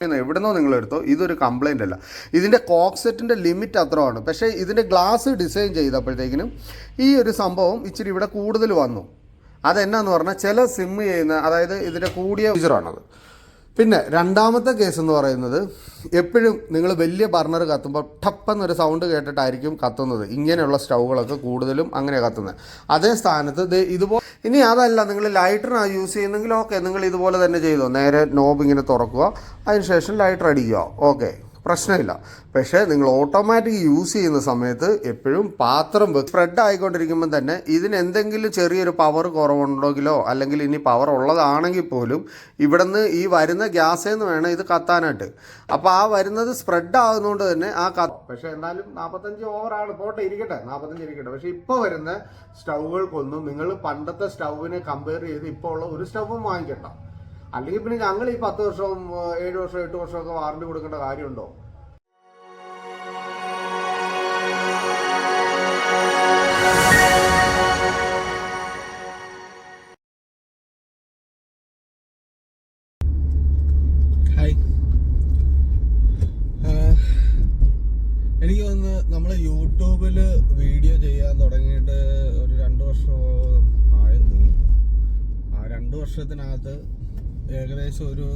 എവിടുന്നോ നിങ്ങൾ എടുത്തോ ഇതൊരു കംപ്ലൈന്റ് അല്ല. ഇതിന്റെ കോക്സെറ്റിന്റെ ലിമിറ്റ് അത്രയാണ്. പക്ഷേ ഇതിന്റെ ഗ്ലാസ് ഡിസൈൻ ചെയ്തപ്പോഴത്തേക്കിനും ഈ ഒരു സംഭവം ഇച്ചിരി ഇവിടെ കൂടുതൽ വന്നു. അതെന്നാന്ന് പറഞ്ഞാൽ ചില സിമ്മ് ചെയ്യുന്ന അതായത് ഇതിന്റെ കൂടിയ ഫീച്ചറാണത് പിന്നെ രണ്ടാമത്തെ കേസ് എന്ന് പറയുന്നത് എപ്പോഴും നിങ്ങൾ വലിയ ബർണർ കത്തുമ്പോൾ ടപ്പെന്നൊരു സൗണ്ട് കേട്ടിട്ടായിരിക്കും കത്തുന്നത്. ഇങ്ങനെയുള്ള സ്റ്റൗകളൊക്കെ കൂടുതലും അങ്ങനെ കത്തുന്നത്. അതേ സ്ഥാനത്ത് ഇതുപോലെ ഇനി അതല്ല നിങ്ങൾ ലൈറ്ററാണ് യൂസ് ചെയ്യുന്നെങ്കിൽ ഓക്കെ നിങ്ങൾ ഇതുപോലെ തന്നെ ചെയ്തോ. നേരെ നോബ് ഇങ്ങനെ തുറക്കുക അതിനുശേഷം ലൈറ്റർ അടിക്കുക. ഓക്കെ പ്രശ്നമില്ല. പക്ഷേ നിങ്ങൾ ഓട്ടോമാറ്റിക് യൂസ് ചെയ്യുന്ന സമയത്ത് എപ്പോഴും പാത്രം സ്പ്രെഡ് ആയിക്കൊണ്ടിരിക്കുമ്പോൾ തന്നെ ഇതിന് എന്തെങ്കിലും ചെറിയൊരു പവർ കുറവുണ്ടെങ്കിലോ അല്ലെങ്കിൽ ഇനി പവർ ഉള്ളതാണെങ്കിൽ പോലും ഇവിടുന്ന് ഈ വരുന്ന ഗ്യാസിൽ നിന്ന് വേണം ഇത് കത്താനായിട്ട്. അപ്പോൾ ആ വരുന്നത് സ്പ്രെഡ് ആകുന്നതുകൊണ്ട് തന്നെ ആ കത്ത് പക്ഷേ എന്നാലും നാൽപ്പത്തഞ്ച് ഓവറാണ് പോട്ടെ ഇരിക്കട്ടെ നാൽപ്പത്തഞ്ച് ഇരിക്കട്ടെ. പക്ഷേ ഇപ്പോൾ വരുന്ന സ്റ്റൗകൾക്കൊന്നും നിങ്ങൾ പണ്ടത്തെ സ്റ്റൗവിനെ കമ്പയർ ചെയ്ത് ഇപ്പോൾ ഉള്ള ഒരു സ്റ്റൗവും വാങ്ങിക്കണ്ട. അല്ലെങ്കിൽ പിന്നെ ഞങ്ങൾ ഈ പത്ത് വർഷവും ഏഴ് വർഷം എട്ട് വർഷമൊക്കെ വാറണ്ടി കൊടുക്കേണ്ട കാര്യമുണ്ടോ? എനിക്ക് തോന്നുന്നു നമ്മൾ യൂട്യൂബിൽ വീഡിയോ ചെയ്യാൻ തുടങ്ങിയിട്ട് ഒരു രണ്ട് വർഷം ആയെന്ന് തോന്നുന്നു. ആ രണ്ട് വർഷത്തിനകത്ത് ഏകദേശം ഒരു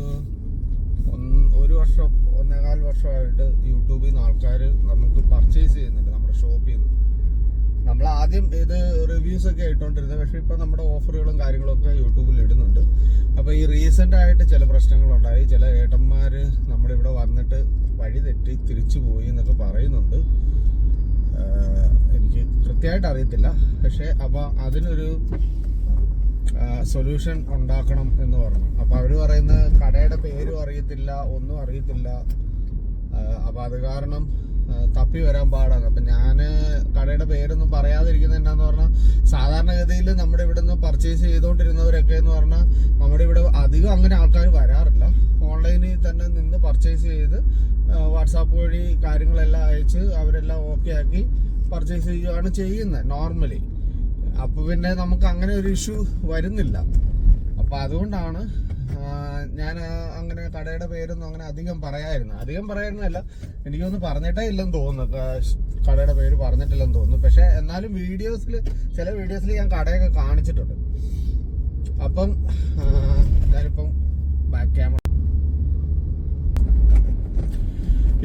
ഒരു വർഷം ഒന്നേകാൽ വർഷമായിട്ട് യൂട്യൂബിൽ നിന്ന് ആൾക്കാർ നമുക്ക് പർച്ചേസ് ചെയ്യുന്നുണ്ട് നമ്മുടെ ഷോപ്പിൽ നിന്ന്. നമ്മൾ ആദ്യം ഇത് റിവ്യൂസ് ഒക്കെ ഇട്ടുകൊണ്ടിരുന്നത് പക്ഷേ ഇപ്പം നമ്മുടെ ഓഫറുകളും കാര്യങ്ങളൊക്കെ യൂട്യൂബിൽ ഇടുന്നുണ്ട്. അപ്പോൾ ഈ റീസെന്റ് ആയിട്ട് ചില പ്രശ്നങ്ങളുണ്ടായി. ചില ഏട്ടന്മാർ നമ്മുടെ ഇവിടെ വന്നിട്ട് വഴി തെറ്റി തിരിച്ചു പോയി എന്നൊക്കെ പറയുന്നുണ്ട്. എനിക്ക് കൃത്യമായിട്ട് അറിയത്തില്ല. പക്ഷേ അപ്പോൾ അതിനൊരു സൊല്യൂഷൻ ഉണ്ടാക്കണം എന്ന് പറഞ്ഞു. അപ്പോൾ അവർ പറയുന്ന കടയുടെ പേരും അറിയത്തില്ല ഒന്നും അറിയത്തില്ല. അപ്പോൾ അത് കാരണം തപ്പി വരാൻ പാടാണ്. അപ്പം ഞാൻ കടയുടെ പേരൊന്നും പറയാതിരിക്കുന്നത് എന്നാന്ന് പറഞ്ഞാൽ സാധാരണഗതിയിൽ നമ്മുടെ ഇവിടെ നിന്ന് പർച്ചേസ് ചെയ്തുകൊണ്ടിരുന്നവരൊക്കെ എന്ന് പറഞ്ഞാൽ നമ്മുടെ ഇവിടെ അധികം അങ്ങനെ ആൾക്കാർ വരാറില്ല. ഓൺലൈനിൽ തന്നെ നിന്ന് പർച്ചേസ് ചെയ്ത് വാട്സാപ്പ് വഴി കാര്യങ്ങളെല്ലാം അയച്ച് അവരെല്ലാം ഓക്കെ ആക്കി പർച്ചേസ് ചെയ്യുകയാണ് ചെയ്യുന്നത് നോർമലി അപ്പൊ പിന്നെ നമുക്ക് അങ്ങനെ ഒരു ഇഷ്യൂ വരുന്നില്ല. അപ്പൊ അതുകൊണ്ടാണ് ഞാൻ അങ്ങനെ കടയുടെ പേരൊന്നും അങ്ങനെ അധികം പറയായിരുന്നു. അധികം പറയായിരുന്നല്ല എനിക്കൊന്നും പറഞ്ഞിട്ടേ ഇല്ലെന്ന് തോന്നുന്നു. കടയുടെ പേര് പറഞ്ഞിട്ടില്ലെന്ന് തോന്നുന്നു. പക്ഷെ എന്നാലും വീഡിയോസിൽ ചില വീഡിയോസിൽ ഞാൻ കടയൊക്കെ കാണിച്ചിട്ടുണ്ട്. അപ്പം ഞാനിപ്പം ബാക്ക് ക്യാമറ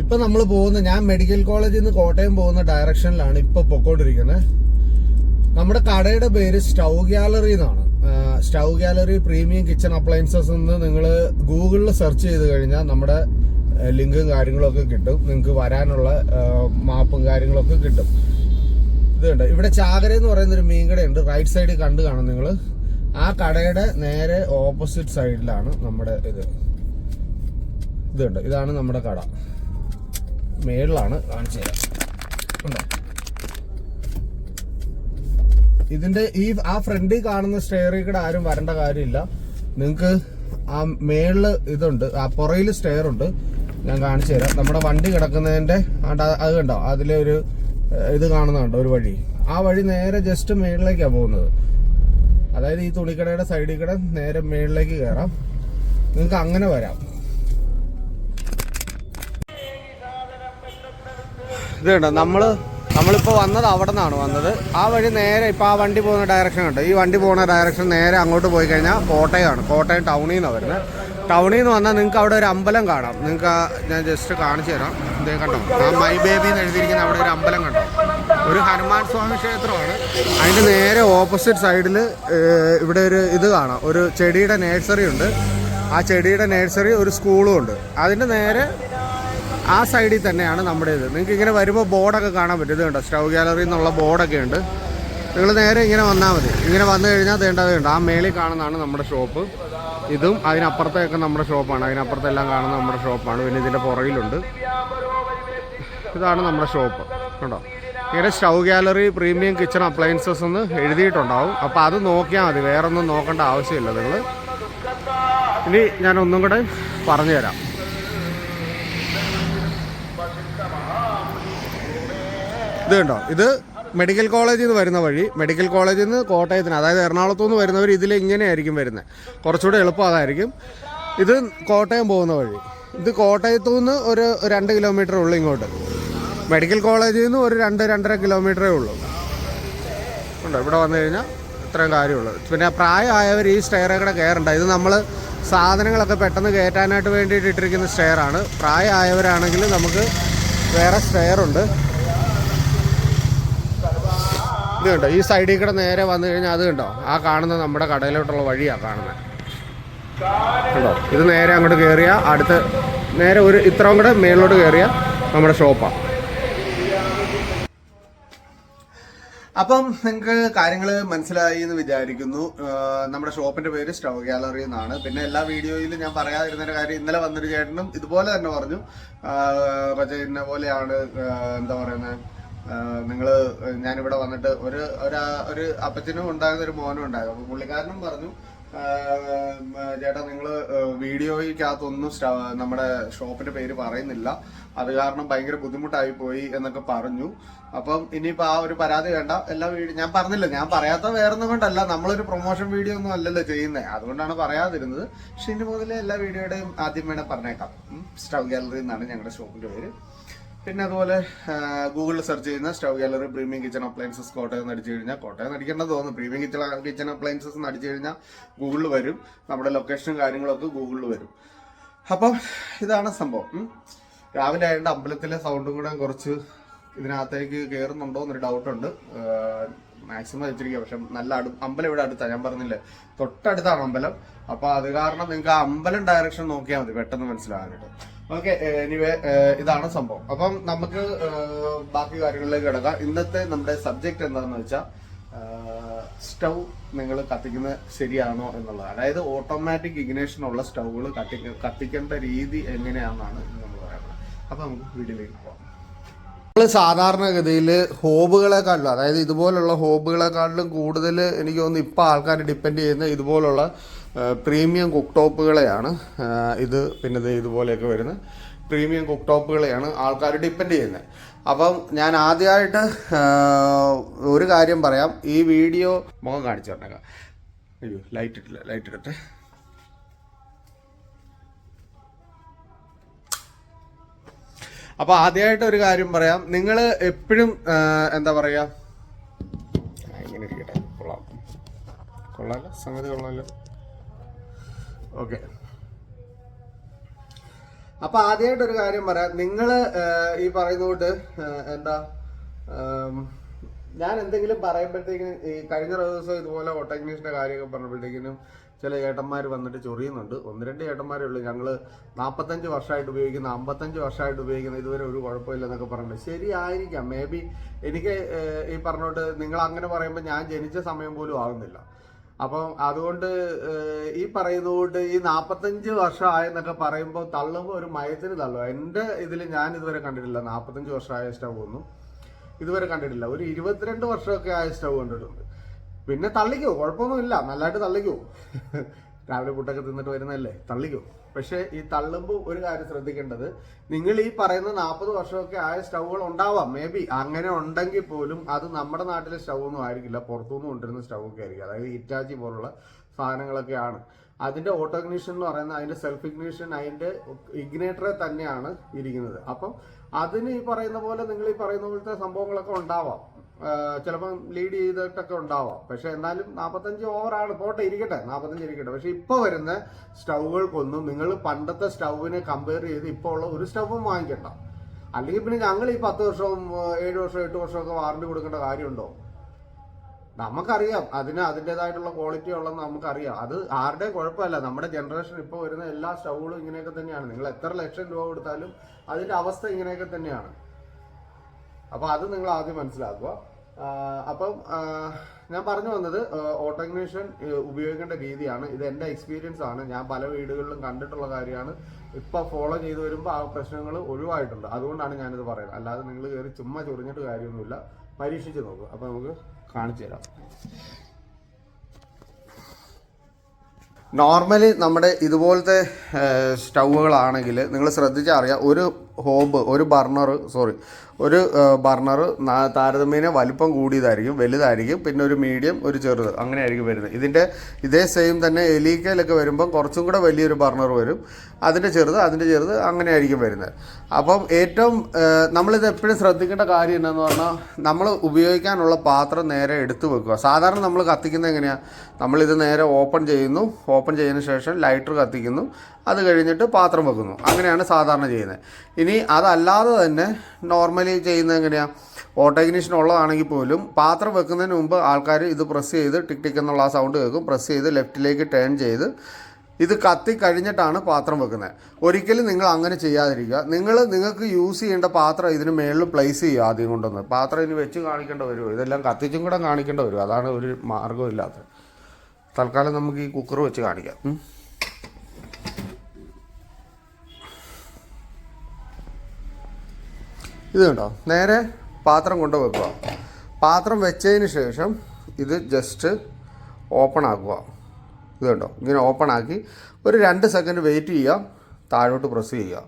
ഇപ്പൊ നമ്മൾ പോകുന്ന ഞാൻ മെഡിക്കൽ കോളേജിൽ നിന്ന് കോട്ടയം പോകുന്ന ഡയറക്ഷനിലാണ് ഇപ്പൊ പൊക്കോണ്ടിരിക്കുന്നത് നമ്മുടെ കടയുടെ പേര് സ്റ്റൗ ഗാലറി എന്നാണ്. Stove gallery premium kitchen appliances എന്ന് നിങ്ങൾ ഗൂഗിളിൽ സെർച്ച് ചെയ്ത് കഴിഞ്ഞാൽ നമ്മുടെ ലിങ്കും കാര്യങ്ങളൊക്കെ കിട്ടും. നിങ്ങൾക്ക് വരാനുള്ള മാപ്പും കാര്യങ്ങളൊക്കെ കിട്ടും. ഇതുണ്ട്. ഇവിടെ ചാകര എന്ന് പറയുന്ന ഒരു മീൻ കടയുണ്ട് റൈറ്റ് സൈഡിൽ കണ്ടു കാണും നിങ്ങൾ ആ കടയുടെ നേരെ ഓപ്പോസിറ്റ് സൈഡിലാണ് നമ്മുടെ ഇത്. ഇതുണ്ട്. ഇതാണ് നമ്മുടെ കട. മേളിലാണ് കാണിച്ചു തരാം. ഉണ്ടോ? ഇതിന്റെ ഈ ആ ഫ്രണ്ടിൽ കാണുന്ന സ്റ്റെയറിൽ കൂടെ ആരും വരേണ്ട കാര്യമില്ല. നിങ്ങൾക്ക് ആ മേളിൽ ഇതുണ്ട് ആ പുറയിൽ സ്റ്റെയർ ഉണ്ട്. ഞാൻ കാണിച്ചു തരാം. നമ്മുടെ വണ്ടി കിടക്കുന്നതിന്റെ അത് കണ്ടോ? അതിലെ ഒരു ഇത് കാണുന്നുണ്ടോ ഒരു വഴി. ആ വഴി നേരെ ജസ്റ്റ് മേളിലേക്കാണ് പോകുന്നത്. അതായത് ഈ തുണിക്കടയുടെ സൈഡിൽ കൂടെ നേരെ മേളിലേക്ക് കയറാം. നിങ്ങൾക്ക് അങ്ങനെ വരാം. ഇത് കണ്ടോ? നമ്മൾ നമ്മളിപ്പോൾ വന്നത് അവിടെ നിന്നാണ് വന്നത്. ആ വഴി നേരെ ഇപ്പോൾ ആ വണ്ടി പോകുന്ന ഡയറക്ഷൻ ഉണ്ട്. ഈ വണ്ടി പോകുന്ന ഡയറക്ഷൻ നേരെ അങ്ങോട്ട് പോയി കഴിഞ്ഞാൽ കോട്ടയമാണ് കോട്ടയം ടൗണിൽ നിന്നാണ് വരുന്നത് ടൗണിൽ നിന്ന് വന്നാൽ നിങ്ങൾക്ക് അവിടെ ഒരു അമ്പലം കാണാം. നിങ്ങൾക്ക് ഞാൻ ജസ്റ്റ് കാണിച്ചു തരാം. ഇതേ കണ്ടോ? ആ മൈ ബേബി എന്ന് എഴുതിയിരിക്കുന്ന അവിടെ ഒരു അമ്പലം കണ്ടോ? ഒരു ഹനുമാൻ സ്വാമി ക്ഷേത്രമാണ്. അതിന്റെ നേരെ ഓപ്പോസിറ്റ് സൈഡിൽ ഇവിടെ ഒരു ഇത് കാണാം. ഒരു ചെടിയുടെ നേഴ്സറി ഉണ്ട്. ആ ചെടിയുടെ നേഴ്സറി ഒരു സ്കൂളും ഉണ്ട്. അതിന്റെ നേരെ ആ സൈഡിൽ തന്നെയാണ് നമ്മുടെ ഇത് നിങ്ങൾക്ക് ഇങ്ങനെ വരുമ്പോൾ ബോർഡൊക്കെ കാണാൻ പറ്റും. ഇത് കണ്ടോ? സ്റ്റൗ ഗാലറി എന്നുള്ള ബോർഡൊക്കെ ഉണ്ട്. നിങ്ങൾ നേരെ ഇങ്ങനെ വന്നാൽ മതി. ഇങ്ങനെ വന്നു കഴിഞ്ഞാൽ തേണ്ടത് ഉണ്ട് ആ മേളിൽ കാണുന്നതാണ് നമ്മുടെ ഷോപ്പ് ഇതും അതിനപ്പുറത്തൊക്കെ നമ്മുടെ ഷോപ്പാണ് അതിനപ്പുറത്തെല്ലാം കാണുന്ന നമ്മുടെ ഷോപ്പാണ് പിന്നെ ഇതിന്റെ പുറകിലുണ്ട്. ഇതാണ് നമ്മുടെ ഷോപ്പ് കണ്ടോ? ഇങ്ങനെ stove gallery premium kitchen appliances എന്ന് എഴുതിയിട്ടുണ്ടാവും. അപ്പോൾ അത് നോക്കിയാൽ മതി. വേറൊന്നും നോക്കേണ്ട ആവശ്യമില്ല നിങ്ങൾ. ഇനി ഞാൻ ഒന്നും കൂടെ പറഞ്ഞു ഇത് കണ്ടോ ഇത് മെഡിക്കൽ കോളേജിൽ നിന്ന് വരുന്ന വഴി മെഡിക്കൽ കോളേജിൽ നിന്ന് കോട്ടയത്തിന് അതായത് എറണാകുളത്തു നിന്ന് വരുന്നവർ ഇതിൽ ഇങ്ങനെയായിരിക്കും വരുന്നത് കുറച്ചുകൂടെ എളുപ്പം അതായിരിക്കും. ഇത് കോട്ടയം പോകുന്ന വഴി. ഇത് കോട്ടയത്തു നിന്ന് ഒരു രണ്ട് കിലോമീറ്റർ ഉള്ളു ഇങ്ങോട്ട്. മെഡിക്കൽ കോളേജിൽ നിന്ന് ഒരു രണ്ട് രണ്ടര കിലോമീറ്ററേ ഉള്ളൂ. ഉണ്ടോ? ഇവിടെ വന്നു കഴിഞ്ഞാൽ ഇത്രയും കാര്യമുള്ളൂ. പിന്നെ പ്രായമായവർ ഈ സ്റ്റെയറെ കൂടെ കയറണ്ട. ഇത് നമ്മൾ സാധനങ്ങളൊക്കെ പെട്ടെന്ന് കയറ്റാനായിട്ട് വേണ്ടിയിട്ട് ഇട്ടിരിക്കുന്ന സ്റ്റെയറാണ് പ്രായമായവരാണെങ്കിൽ നമുക്ക് വേറെ സ്റ്റെയർ ഉണ്ട്. ഇത് കണ്ടോ? ഈ സൈഡിൽ കൂടെ നേരെ വന്നു കഴിഞ്ഞാൽ അത് കണ്ടോ? ആ കാണുന്ന നമ്മുടെ കടയിലോട്ടുള്ള വഴിയാണ് കാണുന്നത് കണ്ടോ? ഇത് നേരെ അങ്ങോട്ട് കയറിയ അടുത്ത് നേരെ ഒരു ഇത്രയും കൂടെ മേളിലോട്ട് കയറിയ നമ്മുടെ ഷോപ്പാണ് അപ്പം നിങ്ങൾക്ക് കാര്യങ്ങൾ മനസ്സിലായി എന്ന് വിചാരിക്കുന്നു. നമ്മുടെ ഷോപ്പിന്റെ പേര് സ്റ്റൗ ഗാലറി എന്നാണ്. പിന്നെ എല്ലാ വീഡിയോയിലും ഞാൻ പറയാതിരുന്നൊരു കാര്യം ഇന്നലെ വന്നൊരു ചേട്ടനും ഇതുപോലെ തന്നെ പറഞ്ഞു. പക്ഷേ ഇന്ന പോലെയാണ് എന്താ പറയുന്നത് നിങ്ങൾ ഞാനിവിടെ വന്നിട്ട് ഒരു ഒരു അപ്പച്ചനും ഉണ്ടായിരുന്ന ഒരു മോനും ഉണ്ടായിരുന്നു. അപ്പൊ പുള്ളിക്കാരനും പറഞ്ഞു ചേട്ടാ നിങ്ങൾ വീഡിയോയ്ക്കകത്തൊന്നും നമ്മുടെ ഷോപ്പിന്റെ പേര് പറയുന്നില്ല. അത് കാരണം ഭയങ്കര ബുദ്ധിമുട്ടായി പോയി എന്നൊക്കെ പറഞ്ഞു. അപ്പം ഇനിയിപ്പോ ആ ഒരു പരാതി വേണ്ട. എല്ലാ വീഡിയോ ഞാൻ പറഞ്ഞില്ല ഞാൻ പറയാത്ത വേറൊന്നും കൊണ്ടല്ല. നമ്മളൊരു പ്രൊമോഷൻ വീഡിയോ ഒന്നും അല്ലല്ലോ ചെയ്യുന്നത് അതുകൊണ്ടാണ് പറയാതിരുന്നത്. പക്ഷെ ഇനി മുതലേ എല്ലാ വീഡിയോയുടെയും ആദ്യം വേണേൽ പറഞ്ഞേക്കാം. സ്റ്റവ് ഗാലറി എന്നാണ് ഞങ്ങളുടെ ഷോപ്പിന്റെ പേര്. പിന്നെ അതുപോലെ ഗൂഗിളിൽ സെർച്ച് ചെയ്യുന്ന stove gallery premium kitchen appliances Kottayam എന്ന് അടിച്ചു കഴിഞ്ഞാൽ കോട്ടയം അടിക്കേണ്ടത് തോന്നുന്നു. പ്രീമിയം കിച്ചൺ കിച്ചൺ അപ്ലയൻസസ് എന്ന് അടിച്ചു കഴിഞ്ഞാൽ ഗൂഗിളിൽ വരും. നമ്മുടെ ലൊക്കേഷനും കാര്യങ്ങളൊക്കെ ഗൂഗിളിൽ വരും. അപ്പം ഇതാണ് സംഭവം. രാവിലെ ആയതുകൊണ്ട് അമ്പലത്തിലെ സൗണ്ടും കൂടെ കുറച്ച് ഇതിനകത്തേക്ക് കയറുന്നുണ്ടോ എന്നൊരു ഡൗട്ടുണ്ട് മാക്സിമം വെച്ചിരിക്കുക പക്ഷെ നല്ല അടു അമ്പലം ഇവിടെ അടുത്താണ് ഞാൻ പറഞ്ഞില്ലേ തൊട്ടടുത്താണ് അമ്പലം. അപ്പൊ അത് കാരണം നിങ്ങൾക്ക് ആ അമ്പലം ഡയറക്ഷൻ നോക്കിയാൽ മതി പെട്ടെന്ന് മനസ്സിലാകാനായിട്ട്. ഓക്കെ എനിവേ ഇതാണ് സംഭവം. അപ്പം നമുക്ക് ബാക്കി കാര്യങ്ങളിലേക്ക് കിടക്കാം. ഇന്നത്തെ നമ്മുടെ സബ്ജക്ട് എന്താണെന്ന് വെച്ചാൽ സ്റ്റൗ നിങ്ങൾ കത്തിക്കുന്നത് ശരിയാണോ എന്നുള്ളത് അതായത് ഓട്ടോമാറ്റിക് ഇഗ്നേഷൻ ഉള്ള സ്റ്റൗകൾ കത്തിക്ക കത്തിക്കേണ്ട രീതി എങ്ങനെയാണെന്നാണ് നമ്മൾ പറയുന്നത് അപ്പം നമുക്ക് വീട്ടിലേക്ക് സാധാരണഗതിയിൽ ഹോബുകളെക്കാളും അതായത് ഇതുപോലുള്ള ഹോബുകളെക്കാളും കൂടുതൽ എനിക്ക് തോന്നുന്നു ഇപ്പോൾ ആൾക്കാർ ഡിപ്പെൻഡ് ചെയ്യുന്ന ഇതുപോലുള്ള പ്രീമിയം കുക്ക് ടോപ്പുകളെയാണ് ഇത് പിന്നെ ഇതുപോലെയൊക്കെ വരുന്ന പ്രീമിയം കുക്ക് ടോപ്പുകളെയാണ് ആൾക്കാർ ഡിപ്പെൻഡ് ചെയ്യുന്നത്. അപ്പം ഞാൻ ആദ്യമായിട്ട് ഒരു കാര്യം പറയാം. ഈ വീഡിയോ മുഖം കാണിച്ചു തന്നേക്കാം. അയ്യോ ലൈറ്റ് ഇട്ടില്ല ലൈറ്റ് ഇടട്ടെ. അപ്പൊ ആദ്യമായിട്ട് ഒരു കാര്യം പറയാം. നിങ്ങൾ എപ്പോഴും എന്താ പറയാ? ആ, ഇങ്ങനെ സംഗതി ഓക്കെ. അപ്പൊ ആദ്യമായിട്ട് ഒരു കാര്യം പറയാം. നിങ്ങൾ ഈ പറയുന്നതുകൊണ്ട് എന്താ ഞാൻ എന്തെങ്കിലും പറയുമ്പോഴത്തേക്കിനും ഈ കഴിഞ്ഞ ദിവസം ഇതുപോലെ ഓട്ടോ ഒട്ടഗ്നീഷിന്റെ കാര്യമൊക്കെ പറഞ്ഞപ്പോഴത്തേക്കിനും ചില ഏട്ടന്മാർ വന്നിട്ട് ചൊറിയുന്നുണ്ട്. ഒന്ന് രണ്ട് ഏട്ടന്മാരേ ഉള്ളൂ. ഞങ്ങൾ നാൽപ്പത്തഞ്ച് വർഷമായിട്ട് ഉപയോഗിക്കുന്ന അമ്പത്തഞ്ച് വർഷമായിട്ട് ഉപയോഗിക്കുന്ന ഇതുവരെ ഒരു കുഴപ്പമില്ല എന്നൊക്കെ പറഞ്ഞിട്ട് ശരിയായിരിക്കാം. മേ ബി എനിക്ക് ഈ പറഞ്ഞോട്ട് നിങ്ങൾ അങ്ങനെ പറയുമ്പോൾ ഞാൻ ജനിച്ച സമയം പോലും ആകുന്നില്ല അപ്പം അതുകൊണ്ട് ഈ പറയുന്നതുകൊണ്ട് ഈ നാൽപ്പത്തഞ്ച് വർഷമായെന്നൊക്കെ പറയുമ്പോൾ തള്ളുമ്പോൾ ഒരു മയത്തിന് തള്ളുക എന്റെ ഇതിൽ ഞാൻ ഇതുവരെ കണ്ടിട്ടില്ല. നാൽപ്പത്തഞ്ച് വർഷമായ സ്റ്റൗ ഒന്നും ഇതുവരെ കണ്ടിട്ടില്ല. ഒരു ഇരുപത്തിരണ്ട് വർഷമൊക്കെ ആയ സ്റ്റൗ കണ്ടിട്ടുണ്ട്. പിന്നെ തള്ളിക്കോ കുഴപ്പമൊന്നുമില്ല. നല്ലതായിട്ട് തള്ളിക്കോ. രാവിലെ പുട്ടൊക്കെ തിന്നിട്ട് വരുന്നതല്ലേ? തള്ളിക്കോ. പക്ഷേ ഈ തള്ളുമ്പോൾ ഒരു കാര്യം ശ്രദ്ധിക്കേണ്ടത്. നിങ്ങൾ ഈ പറയുന്ന നാൽപ്പത് വർഷമൊക്കെ ആയ സ്റ്റൗകൾ ഉണ്ടാവാം. മേ ബി അങ്ങനെ ഉണ്ടെങ്കിൽ പോലും അത് നമ്മുടെ നാട്ടിലെ സ്റ്റൗ ഒന്നും ആയിരിക്കില്ല. പുറത്തുനിന്ന് കൊണ്ടുവരുന്ന സ്റ്റൗ ഒക്കെ ആയിരിക്കും. അതായത് ഇറ്റാച്ചി പോലുള്ള സാധനങ്ങളൊക്കെയാണ് അതിന്റെ ഓട്ടോ ഇഗ്നീഷൻ എന്ന് പറയുന്നത് അതിന്റെ സെൽഫ് ഇഗ്നീഷൻ അതിന്റെ ഇഗ്നേറ്ററെ തന്നെയാണ് ഇരിക്കുന്നത്. അപ്പം അതിന് ഈ പറയുന്ന പോലെ നിങ്ങൾ ഈ പറയുന്ന പോലത്തെ സംഭവങ്ങളൊക്കെ ഉണ്ടാവാം. ചിലപ്പം ലീഡ് ചെയ്തിട്ടൊക്കെ ഉണ്ടാവാം. പക്ഷെ എന്നാലും നാൽപ്പത്തഞ്ച് ഓവറാണ് പോട്ടെ ഇരിക്കട്ടെ. നാൽപ്പത്തഞ്ച് ഇരിക്കട്ടെ. പക്ഷെ ഇപ്പോൾ വരുന്ന സ്റ്റൗകൾക്കൊന്നും നിങ്ങൾ പണ്ടത്തെ സ്റ്റൗവിനെ കമ്പയർ ചെയ്ത് ഇപ്പോൾ ഉള്ള ഒരു സ്റ്റൗവും വാങ്ങിക്കണ്ട. അല്ലെങ്കിൽ പിന്നെ ഞങ്ങൾ ഈ പത്ത് വർഷവും ഏഴ് വർഷം എട്ട് വർഷമൊക്കെ വാറണ്ടി കൊടുക്കേണ്ട കാര്യമുണ്ടോ? നമുക്കറിയാം. അതിന് അതിന്റെതായിട്ടുള്ള ക്വാളിറ്റി ഉള്ളതെന്ന് നമുക്കറിയാം. അത് ആരുടെ കുഴപ്പമല്ല. നമ്മുടെ ജനറേഷൻ ഇപ്പോൾ വരുന്ന എല്ലാ സ്റ്റൗകളും ഇങ്ങനെയൊക്കെ തന്നെയാണ്. നിങ്ങൾ എത്ര ലക്ഷം രൂപ കൊടുത്താലും അതിന്റെ അവസ്ഥ ഇങ്ങനെയൊക്കെ തന്നെയാണ്. അപ്പോൾ അത് നിങ്ങൾ ആദ്യം മനസ്സിലാക്കുക. അപ്പം ഞാൻ പറഞ്ഞു വന്നത് ഓട്ടോമേഷൻ ഉപയോഗിക്കേണ്ട രീതിയാണ്. ഇത് എന്റെ എക്സ്പീരിയൻസ് ആണ്. ഞാൻ പല വീടുകളിലും കണ്ടിട്ടുള്ള കാര്യമാണ്. ഇപ്പൊ ഫോളോ ചെയ്ത് വരുമ്പോൾ ആ പ്രശ്നങ്ങൾ ഒഴിവായിട്ടുണ്ട്. അതുകൊണ്ടാണ് ഞാനിത് പറയുന്നത്. അല്ലാതെ നിങ്ങൾ കയറി ചുമ്മാ ചൊറിഞ്ഞിട്ട് കാര്യമൊന്നുമില്ല. പരീക്ഷിച്ച് നോക്കുക അപ്പൊ നമുക്ക് കാണിച്ചു തരാം. നോർമലി നമ്മുടെ ഇതുപോലത്തെ സ്റ്റൗകളാണെങ്കിൽ നിങ്ങൾ ശ്രദ്ധിച്ചാൽ അറിയാം ഒരു ഹോബ് ഒരു ബർണർ സോറി ഒരു ബർണർ താരതമ്യേന വലിപ്പം കൂടിയതായിരിക്കും വലുതായിരിക്കും പിന്നെ ഒരു മീഡിയം ഒരു ചെറുത് അങ്ങനെ ആയിരിക്കും വരുന്നത്. ഇതിന്റെ ഇതേ സെയിം തന്നെ എലീക്കയിലൊക്കെ വരുമ്പം കുറച്ചും കൂടെ വലിയൊരു ബർണർ വരും. അതിന്റെ ചെറുത് അതിന്റെ ചെറുത് അങ്ങനെ ആയിരിക്കും വരുന്നത്. അപ്പം ഏറ്റവും നമ്മളിത് എപ്പോഴും ശ്രദ്ധിക്കേണ്ട കാര്യം എന്താണെന്ന് പറഞ്ഞാൽ നമ്മൾ ഉപയോഗിക്കാനുള്ള പാത്രം നേരെ എടുത്തു വെക്കുക. സാധാരണ നമ്മൾ കത്തിക്കുന്നത് എങ്ങനെയാണ് നമ്മളിത് നേരെ ഓപ്പൺ ചെയ്യുന്നു. ഓപ്പൺ ചെയ്തതിന് ശേഷം ലൈറ്റർ കത്തിക്കുന്നു. അത് കഴിഞ്ഞിട്ട് പാത്രം വെക്കുന്നു. അങ്ങനെയാണ് സാധാരണ ചെയ്യുന്നത്. ഇനി അതല്ലാതെ തന്നെ നോർമലി ചെയ്യുന്നത് എങ്ങനെയാണ് ഓട്ടോ ഇഗ്നിഷൻ ഉള്ളതാണെങ്കിൽ പോലും പാത്രം വെക്കുന്നതിന് മുമ്പ് ആൾക്കാർ ഇത് പ്രസ് ചെയ്ത് ടിക് ടിക് എന്നുള്ള ആ സൗണ്ട് കേൾക്കും. പ്രസ് ചെയ്ത് ലെഫ്റ്റിലേക്ക് ടേൺ ചെയ്ത് ഇത് കത്തി കഴിഞ്ഞിട്ടാണ് പാത്രം വെക്കുന്നത്. ഒരിക്കലും നിങ്ങൾ അങ്ങനെ ചെയ്യാതിരിക്കുക. നിങ്ങൾ നിങ്ങൾക്ക് യൂസ് ചെയ്യേണ്ട പാത്രം ഇതിന് മേളിൽ പ്ലേസ് ചെയ്യുക ആദ്യം കൊണ്ടുവന്ന്. പാത്രം ഇനി വെച്ച് കാണിക്കേണ്ട വരുമോ ഇതെല്ലാം കത്തിച്ചും കൂടെ കാണിക്കേണ്ട വരും അതാണ് ഒരു മാർഗമില്ലാത്തത്. തൽക്കാലം നമുക്ക് ഈ കുക്കർ വെച്ച് കാണിക്കാം. ഇത് കണ്ടോ? നേരെ പാത്രം കൊണ്ട് വെക്കുക. പാത്രം വെച്ചതിന് ശേഷം ഇത് ജസ്റ്റ് ഓപ്പൺ ആക്കുക. ഇത് കണ്ടോ? ഇങ്ങനെ ഓപ്പൺ ആക്കി ഒരു രണ്ട് സെക്കൻഡ് വെയിറ്റ് ചെയ്യുക. താഴോട്ട് പ്രസ് ചെയ്യുക.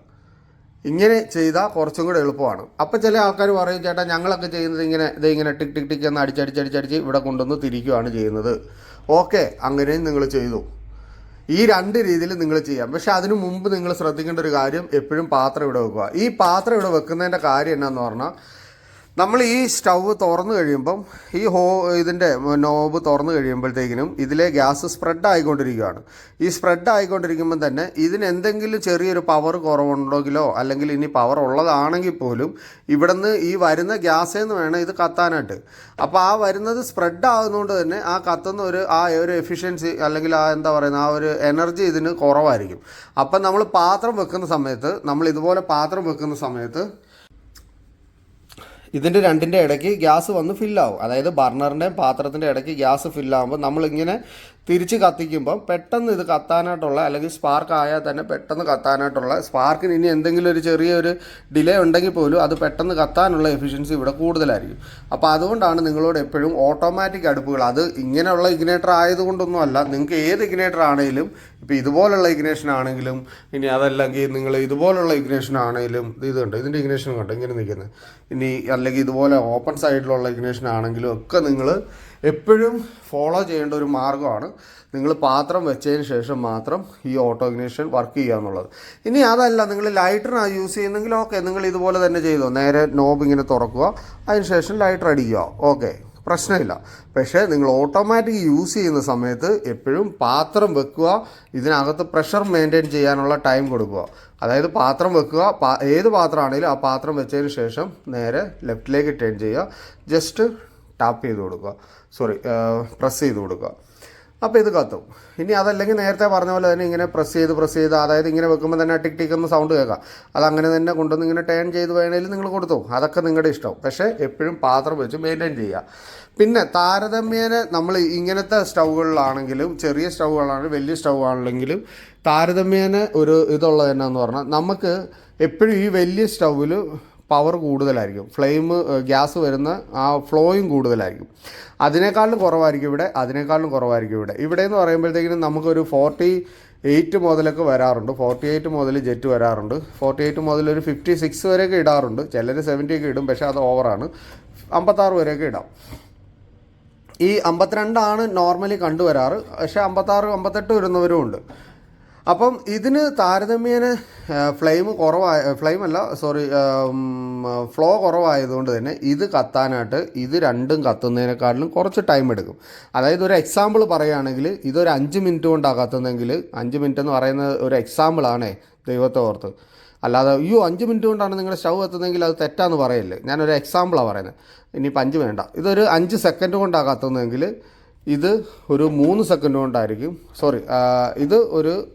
ഇങ്ങനെ ചെയ്താൽ കുറച്ചും കൂടെ എളുപ്പമാണ്. അപ്പോൾ ചില ആൾക്കാർ പറയും ചേട്ടാ ഞങ്ങളൊക്കെ ചെയ്യുന്നത് ഇങ്ങനെ ഇത് ഇങ്ങനെ ടിക് ടിക് ടിക് എന്ന് അടിച്ചടിച്ചടിച്ചടിച്ച് ഇവിടെ കൊണ്ടുവന്ന് തിരിക്കുകയാണ് ചെയ്യുന്നത്. ഓക്കെ അങ്ങനെയും നിങ്ങൾ ചെയ്തു. ഈ രണ്ട് രീതിയിൽ നിങ്ങൾ ചെയ്യാം. പക്ഷെ അതിനു മുമ്പ് നിങ്ങൾ ശ്രദ്ധിക്കേണ്ട ഒരു കാര്യം എപ്പോഴും പാത്രം ഇവിടെ വെക്കുക. ഈ പാത്രം ഇവിടെ വെക്കുന്നതിന്റെ കാര്യം എന്നാന്ന് പറഞ്ഞാൽ നമ്മൾ ഈ സ്റ്റൗ തുറന്നു കഴിയുമ്പം ഈ ഹോ ഇതിന്റെ നോബ് തുറന്നു കഴിയുമ്പോഴത്തേക്കിനും ഇതിലെ ഗ്യാസ് സ്പ്രെഡ് ആയിക്കൊണ്ടിരിക്കുകയാണ്. ഈ സ്പ്രെഡ് ആയിക്കൊണ്ടിരിക്കുമ്പം തന്നെ ഇതിന് എന്തെങ്കിലും ചെറിയൊരു പവർ കുറവുണ്ടെങ്കിലോ അല്ലെങ്കിൽ ഇനി പവർ ഉള്ളതാണെങ്കിൽ പോലും ഇവിടുന്ന് ഈ വരുന്ന ഗ്യാസിൽ നിന്ന് വേണം ഇത് കത്താനായിട്ട്. അപ്പോൾ ആ വരുന്നത് സ്പ്രെഡ് ആകുന്നതുകൊണ്ട് തന്നെ ആ കത്തുന്ന ഒരു ആ ഒരു എഫിഷ്യൻസി അല്ലെങ്കിൽ ആ എന്താ പറയുന്നത് ആ ഒരു എനർജി ഇതിന് കുറവായിരിക്കും. അപ്പം നമ്മൾ പാത്രം വെക്കുന്ന സമയത്ത് നമ്മൾ ഇതുപോലെ പാത്രം വെക്കുന്ന സമയത്ത് ഇതിന്റെ രണ്ടിന്റെ ഇടയ്ക്ക് ഗ്യാസ് വന്ന് ഫില്ലാവും അതായത് ബർണറിന്റെയും പാത്രത്തിന്റെ ഇടയ്ക്ക് ഗ്യാസ് ഫില്ലാകുമ്പോൾ നമ്മളിങ്ങനെ തിരിച്ച് കത്തിക്കുമ്പോൾ പെട്ടെന്ന് ഇത് കത്താനായിട്ടുള്ള അല്ലെങ്കിൽ സ്പാർക്ക് ആയാൽ തന്നെ പെട്ടെന്ന് കത്താനായിട്ടുള്ള സ്പാർക്കിന് ഇനി എന്തെങ്കിലും ഒരു ചെറിയൊരു ഡിലേ ഉണ്ടെങ്കിൽ പോലും അത് പെട്ടെന്ന് കത്താനുള്ള എഫിഷ്യൻസി ഇവിടെ കൂടുതലായിരിക്കും. അപ്പോൾ അതുകൊണ്ടാണ് നിങ്ങളോട് എപ്പോഴും ഓട്ടോമാറ്റിക് അടുപ്പുകൾ അത് ഇങ്ങനെയുള്ള ഇഗ്നേറ്റർ ആയതുകൊണ്ടൊന്നും അല്ല നിങ്ങൾക്ക് ഏത് ഇഗ്നേറ്റർ ആണെങ്കിലും ഇപ്പോൾ ഇതുപോലുള്ള ഇഗ്നേഷൻ ആണെങ്കിലും ഇനി അതല്ലെങ്കിൽ നിങ്ങൾ ഇതുപോലുള്ള ഇഗ്നേഷൻ ആണെങ്കിലും ഇത് കണ്ടോ ഇതിന്റെ ഇഗ്നേഷൻ കണ്ടോ ഇങ്ങനെ നിൽക്കുന്നത്. ഇനി അല്ലെങ്കിൽ ഇതുപോലെ ഓപ്പൺ സൈഡിലുള്ള ഇഗ്നേഷൻ ആണെങ്കിലും ഒക്കെ നിങ്ങൾ എപ്പോഴും ഫോളോ ചെയ്യേണ്ട ഒരു മാർഗമാണ് നിങ്ങൾ പാത്രം വെച്ചതിന് ശേഷം മാത്രം ഈ ഓട്ടോ ഇഗ്നേഷൻ വർക്ക് ചെയ്യുക എന്നുള്ളത്. ഇനി അതല്ല നിങ്ങൾ ലൈറ്ററാണ് യൂസ് ചെയ്യുന്നെങ്കിൽ ഓക്കെ നിങ്ങൾ ഇതുപോലെ തന്നെ ചെയ്തോ. നേരെ നോബ് ഇങ്ങനെ തുറക്കുക അതിനുശേഷം ലൈറ്റർ അടിക്കുക. ഓക്കെ പ്രശ്നമില്ല. പക്ഷേ നിങ്ങൾ ഓട്ടോമാറ്റിക് യൂസ് ചെയ്യുന്ന സമയത്ത് എപ്പോഴും പാത്രം വെക്കുക ഇതിനകത്ത് പ്രഷർ മെയിന്റെയിൻ ചെയ്യാനുള്ള ടൈം കൊടുക്കുക. അതായത് പാത്രം വെക്കുക ഏത് പാത്രമാണെങ്കിലും ആ പാത്രം വെച്ചതിന് ശേഷം നേരെ ലെഫ്റ്റിലേക്ക് ടേൺ ചെയ്യുക. ജസ്റ്റ് ടാപ്പ് ചെയ്ത് കൊടുക്കുക. സോറി പ്രസ് ചെയ്ത് കൊടുക്കുക. അപ്പോൾ ഇത് കത്തും. ഇനി അതല്ലെങ്കിൽ നേരത്തെ പറഞ്ഞ പോലെ തന്നെ ഇങ്ങനെ പ്രസ് ചെയ്ത് പ്രസ് ചെയ്ത് അതായത് ഇങ്ങനെ വെക്കുമ്പോൾ തന്നെ ടിക് ടിക് എന്ന് സൗണ്ട് കേൾക്കാം. അതങ്ങനെ തന്നെ കൊണ്ടുവന്ന് ഇങ്ങനെ ടേൺ ചെയ്ത് വേണമെങ്കിൽ നിങ്ങൾ കൊടുത്തു. അതൊക്കെ നിങ്ങളുടെ ഇഷ്ടം. പക്ഷേ എപ്പോഴും പാത്രം വെച്ച് മെയിന്റെയിൻ ചെയ്യുക. പിന്നെ താരതമ്യേന നമ്മൾ ഇങ്ങനത്തെ സ്റ്റൗകളിലാണെങ്കിലും ചെറിയ സ്റ്റൗകളാണെങ്കിലും വലിയ സ്റ്റൗ താരതമ്യേന ഒരു ഇതുള്ളത് എന്നാന്ന് പറഞ്ഞാൽ നമുക്ക് എപ്പോഴും ഈ വലിയ സ്റ്റൗവിൽ പവർ കൂടുതലായിരിക്കും. ഫ്ലെയിം ഗ്യാസ് വരുന്ന ആ ഫ്ലോയും കൂടുതലായിരിക്കും. അതിനേക്കാളും കുറവായിരിക്കും ഇവിടെ അതിനേക്കാളും കുറവായിരിക്കും ഇവിടെ. ഇവിടെ എന്ന് പറയുമ്പോഴത്തേക്കിനും നമുക്കൊരു ഫോർട്ടി എയ്റ്റ് മുതലൊക്കെ വരാറുണ്ട്. ഫോർട്ടി എയ്റ്റ് മുതൽ ജെറ്റ് വരാറുണ്ട്. ഫോർട്ടി എയ്റ്റ് മുതൽ ഒരു ഫിഫ്റ്റി സിക്സ് വരെയൊക്കെ ഇടാറുണ്ട്. ചിലർ സെവന്റി ഒക്കെ ഇടും പക്ഷേ അത് ഓവറാണ് അമ്പത്താറ് വരെയൊക്കെ ഇടാം. ഈ അമ്പത്തിരണ്ടാണ് നോർമലി കണ്ടുവരാറ്. പക്ഷേ അമ്പത്താറ് അമ്പത്തെട്ട് വരുന്നവരും ഉണ്ട്. അപ്പം ഇതിന് താരതമ്യേന ഫ്ലെയിം കുറവായ ഫ്ലെയിം അല്ല സോറി ഫ്ലോ കുറവായതുകൊണ്ട് തന്നെ ഇത് കത്താനായിട്ട് ഇത് രണ്ടും കത്തുന്നതിനെക്കാട്ടിലും കുറച്ച് ടൈം എടുക്കും. അതായത് ഒരു എക്സാമ്പിൾ പറയുകയാണെങ്കിൽ ഇതൊരു അഞ്ച് മിനിറ്റ് കൊണ്ടാണ് കത്തുന്നതെങ്കിൽ അഞ്ച് മിനിറ്റ് എന്ന് പറയുന്നത് ഒരു എക്സാമ്പിളാണേ ദൈവത്തെ ഓർത്ത്. അല്ലാതെ അയ്യോ അഞ്ച് മിനിറ്റ് കൊണ്ടാണ് നിങ്ങളുടെ സ്റ്റൗ കത്തുന്നതെങ്കിൽ അത് തെറ്റാന്ന് പറയല്ലേ? ഞാനൊരു എക്സാമ്പിളാണ് പറയുന്നത്. ഇനിയിപ്പോൾ അഞ്ച് വേണ്ട. ഇതൊരു അഞ്ച് സെക്കൻഡ് കൊണ്ടാണ് കത്തുന്നതെങ്കിൽ ഇത് ഒരു മൂന്ന് സെക്കൻഡ് കൊണ്ടായിരിക്കും. സോറി ഇത് ഒരു